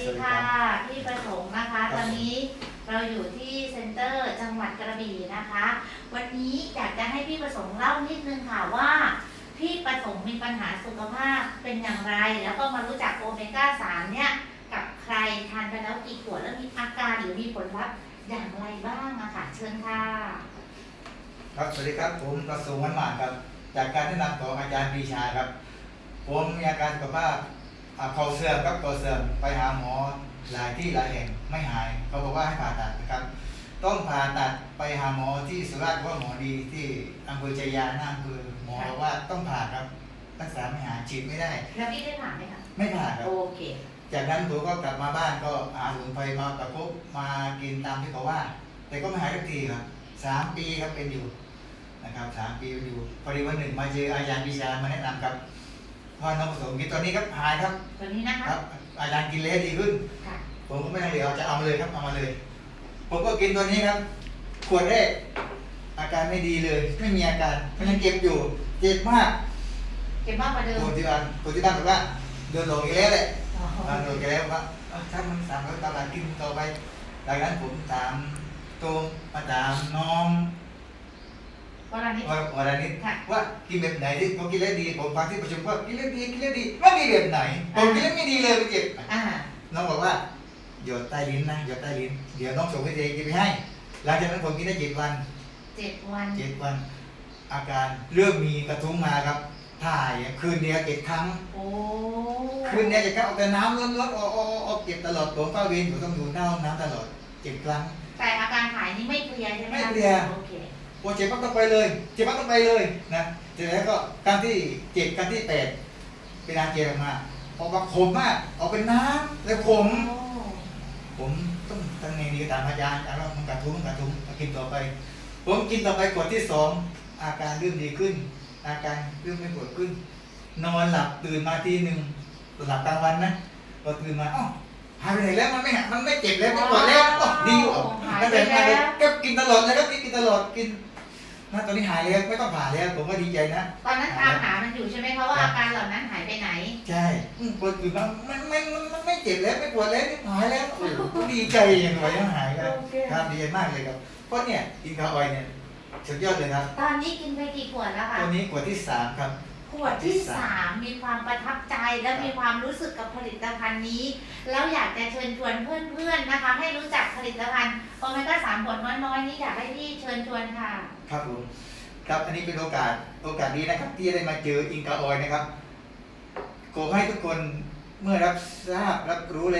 ดีค่ะพี่ประสงค์นะคะ ตอนนี้เราอยู่ที่เซ็นเตอร์จังหวัดกระบี่นะคะ วันนี้อยากจะให้พี่ประสงค์เล่านิดนึงค่ะว่า พี่ประสงค์มีปัญหาสุขภาพเป็นอย่างไร แล้วก็มารู้จักโอเมก้า3เนี่ยกับใครทานไปแล้วกี่ขวดแล้วมีอาการหรือมีผลลัพธ์อย่างไรบ้างอะค่ะเชิญค่ะครับสวัสดีครับผมประสงค์วันหมานครับ จากการแนะนำของอาจารย์ปรีชาครับ ผมมีอาการสุขภาพอ่า เข่าเสื่อมครับเข่าเสื่อมไปหาหมอหลายที่หลายแห่งไม่หายเขาบอกว่าให้ผ่าตัดนะครับ ต้องผ่าตัดไปหาหมอที่สุราษฎร์ว่าหมอดีที่อำเภอใจยาหน้าอำเภอหมอบอกว่าต้องผ่าครับรักษาไม่หายฉีดไม่ได้ แล้วพี่ได้ผ่านไหมคะไม่ผ่าครับ โอเค จากนั้นผมก็กลับมาบ้านก็หาสมุนไพรมาประคบมากินตามที่เขาว่า แต่ก็ไม่หายสักทีครับสามปีครับเป็นอยู่นะครับสามปีเป็นอยู่พอดีวันหนึ่งมาเจออาจารย์ปิชามาแนะนำครับ พ่อน้องผสมกินตอนนี้ครับหายครับตัวนี้นะคะครับ อาจารย์กินเลยดีขึ้น ค่ะผมก็ไม่ทังเหลือจะเอามาเลยครับเอามาเลย ผมก็กินตัวนี้ครับ ขวดแรก อาการไม่ดีเลย ไม่มีอาการมันยังเจ็บอยู่ เจ็บมากเก็บมากกว่าเดิมตัวที่บ้านตัวที่บ้านบอกว่าเดินหลงอีกแล้วแหละอ๋อมาโดนแกแล้วว่าเอ้าถ้ามันสามร้อยตลาดกินต่อไปดังนั้นผมถามตรงมาถามน้อง กรณีว่าวันนี้ค่ะ ว่ากินแบบไหนที่ผมกินแล้วดี ผมฟังที่ประชุมว่ากินแล้วดีกินแล้วดีไม่มีแบบไหน ผมกินแล้วไม่ดีเลยไปเจ็บอ่า น้องบอกว่าหยดใต้ลิ้นนะหยดใต้ลิ้น เดี๋ยวน้องส่งให้เจกินไปให้ หลังจากนั้นผมกินได้เจ็ดวันเจ็ดวัน เจ็ดวัน อาการเริ่มมีกระทุ้งมาครับ ถ่ายคืนเดียวเจ็ดครั้ง โอ้คืนเนี้จะเข้าแต่น้ำล้วนๆออกออกออกเก็บตลอดผมเฝ้าเวรอยู่ต้องอยู่หน้าห้องน้ำตลอดเจ็บครั้ง แต่อาการหายนี่ไม่เคลียร์ใช่ไหมคะไม่เคลียร์โอเค พอเจ็บปั๊บต้องไปเลย เจ็บปั๊บต้องไปเลยนะเสร็จแล้วก็การที่เจ็บการที่แปดเป็นอาเจียนออกมาออกมาขมมากออกเป็นน้ำแล้วขมโอ้ผมต้องทำไงดีตามอาจารย์อาจารย์ว่ามันกระทุ้งกระทุ้งกินต่อไป ผมกินต่อไปขวดที่สองอาการเริ่มดีขึ้น อาการเริ่มไม่ปวดขึ้น นอนหลับตื่นมาทีหนึ่งหลับกลางวันนะพอตื่นมาอ้าวหายไปไหนแล้วมันไม่หายมันไม่เจ็บแล้วไม่ปวดแล้วอ๋อดีอยู่อะหายตั้งไปแต่มาแล้เลยวก็กินตลอดนะครับกินตลอดกิน นะตอนนี้หายแล้วไม่ต้องผ่าแล้วผมก็ดีใจนะตอนนั้นตามหามันอยู่ใช่ไหมคะว่าอาการเหล่านั้นหายไปไหน ใช่อืมปวดตื่นมามันมันมันมันไม่เจ็บแล้วไม่ปวดแล้วหายแล้วโอ้โหดีใจอย่างไรยังหายครับโอเค ครับดีใจมากเลยครับเพราะเนี่ยอินคาออยเนี่ยสุดยอดเลยครับตอนนี้กินไปกี่ขวดแล้วคะตัวนี้ขวดที่สามครับ ขวดที่สามมีความประทับใจและมีความรู้สึกกับผลิตภัณฑ์นี้ แล้วอยากจะเชิญชวนเพื่อนๆนะคะ ให้รู้จักผลิตภัณฑ์โอเมก้าสามผลน้อยๆนี้อยากให้พี่เชิญชวนค่ะ ครับผมครับอันนี้เป็นโอกาสโอกาสดีนะครับที่ได้มาเจออิงกาออยนะครับขอให้ทุกคนเมื่อรับทราบรับรู้เลย